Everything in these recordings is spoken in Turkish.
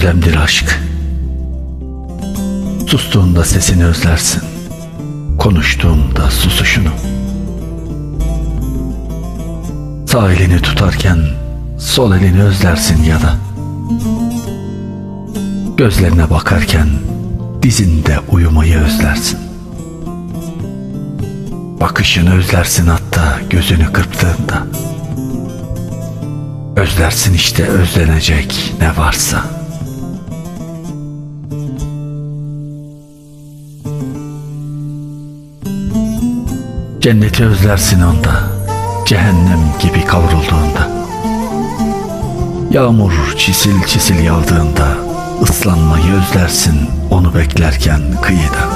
özlemdir aşk. Sustuğunda sesini özlersin. Konuştuğunda susuşunu. Sağ elini tutarken sol elini özlersin ya da gözlerine bakarken dizinde uyumayı özlersin. Bakışını özlersin hatta gözünü kırptığında. Özlersin işte özlenecek ne varsa. Cenneti özlersin onda, cehennem gibi kavrulduğunda. Yağmur çisil çisil yağdığında ıslanmayı özlersin onu beklerken kıyıda.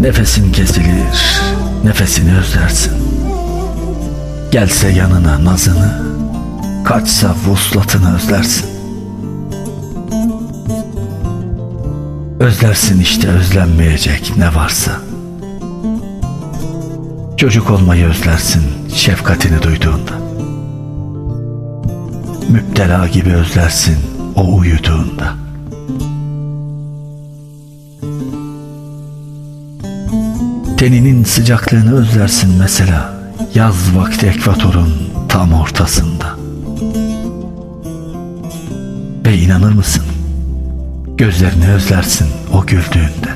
Nefesin kesilir, nefesini özlersin. Gelse yanına nazını, kaçsa vuslatını özlersin. Özlersin işte özlenmeyecek ne varsa. Çocuk olmayı özlersin şefkatini duyduğunda. Müptela gibi özlersin o uyuduğunda. Teninin sıcaklığını özlersin mesela yaz vakti ekvatorun tam ortasında. Ve inanır mısın? Gözlerini özlersin o güldüğünde.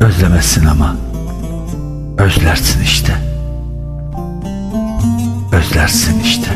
Özlemezsin ama özlersin işte. Özlersin işte.